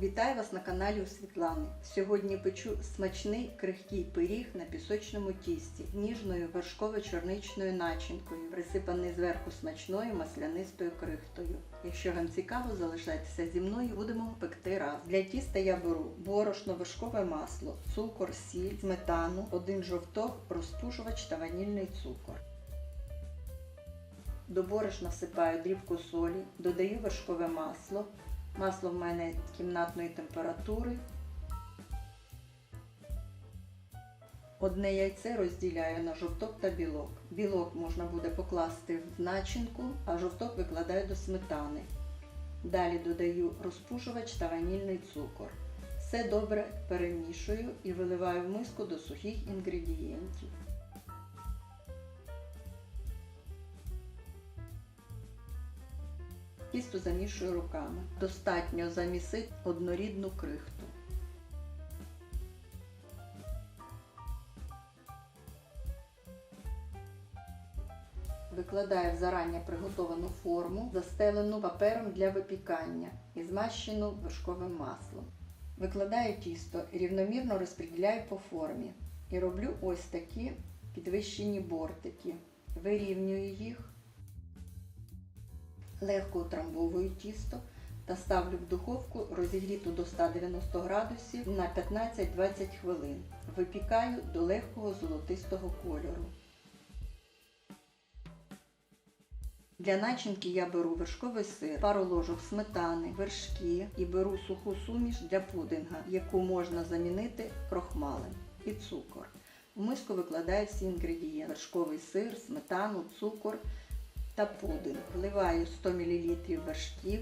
Вітаю вас на каналі у Світлани. Сьогодні печу смачний крихкий пиріг на пісочному тісті ніжною вершково-чорничною начинкою, присипаний зверху смачною маслянистою крихтою. Якщо вам цікаво, залишайтеся зі мною, будемо пекти раз. Для тіста я беру борошно, вершкове масло, цукор, сіль, сметану, один жовток, розпушувач та ванільний цукор. До борошна всипаю дрібку солі, додаю вершкове масло. Масло в мене кімнатної температури. Одне яйце розділяю на жовток та білок. Білок можна буде покласти в начинку, а жовток викладаю до сметани. Далі додаю розпушувач та ванільний цукор. Все добре перемішую і виливаю в миску до сухих інгредієнтів. Тісто замішую руками. Достатньо замісити однорідну крихту. Викладаю в зарані приготовану форму, застелену папером для випікання і змащену вершковим маслом. Викладаю тісто і рівномірно розподіляю по формі. І роблю ось такі підвищені бортики. Вирівнюю їх легко утрамбовую тісто та ставлю в духовку розігріту до 190 градусів на 15-20 хвилин. Випікаю до легкого золотистого кольору. Для начинки я беру вершковий сир, пару ложок сметани, вершки і беру суху суміш для пудинга, яку можна замінити крохмалем і цукор. У миску викладаю всі інгредієнти: вершковий сир, сметану, цукор та пудинг. Вливаю 100 мл вершків,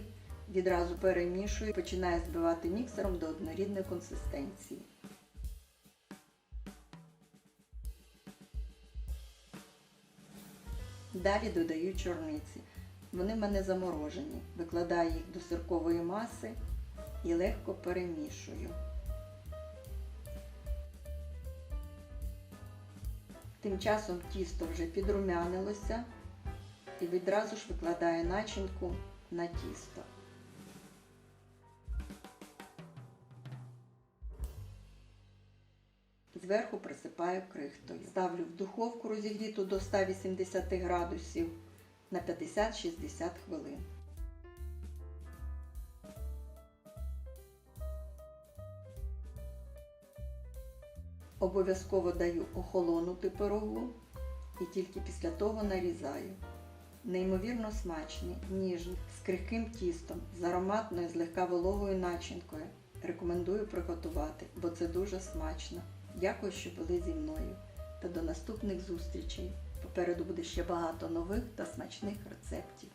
відразу перемішую, починаю збивати міксером до однорідної консистенції. Далі додаю чорниці. Вони в мене заморожені. Викладаю їх до сиркової маси і легко перемішую. Тим часом тісто вже підрумянилося і відразу ж викладаю начинку на тісто. Зверху присипаю крихтою. Ставлю в духовку розігріту до 180 градусів на 50-60 хвилин. Обов'язково даю охолонути пирогу і тільки після того нарізаю. Неймовірно смачний, ніжний, з крихким тістом, з ароматною, злегка вологою начинкою. Рекомендую приготувати, бо це дуже смачно. Дякую, що були зі мною. Та до наступних зустрічей. Попереду буде ще багато нових та смачних рецептів.